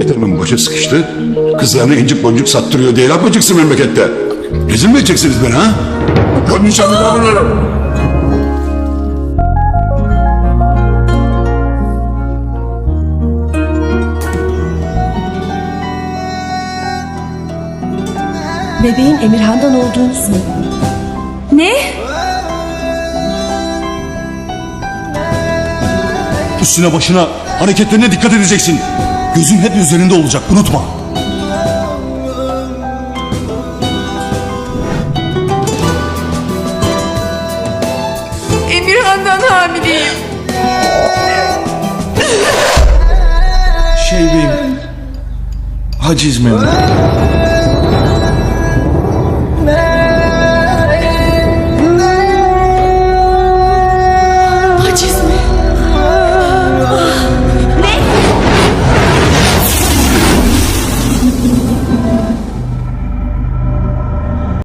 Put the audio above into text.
Etemin başı sıkıştı. Kızlarını incik boncuk sattırıyor diye laf mı çıksın memlekette? Rezil mi edeceksiniz beni ha? Konuşacağım bir bunları. Bebeğin Emirhan'dan olduğunu söyle. Ne? Üstüne başına hareketlerine dikkat edeceksin. Gözün hep üzerinde olacak unutma. Emirhan'dan hamileyim. Şey beyim. Haciz memnun.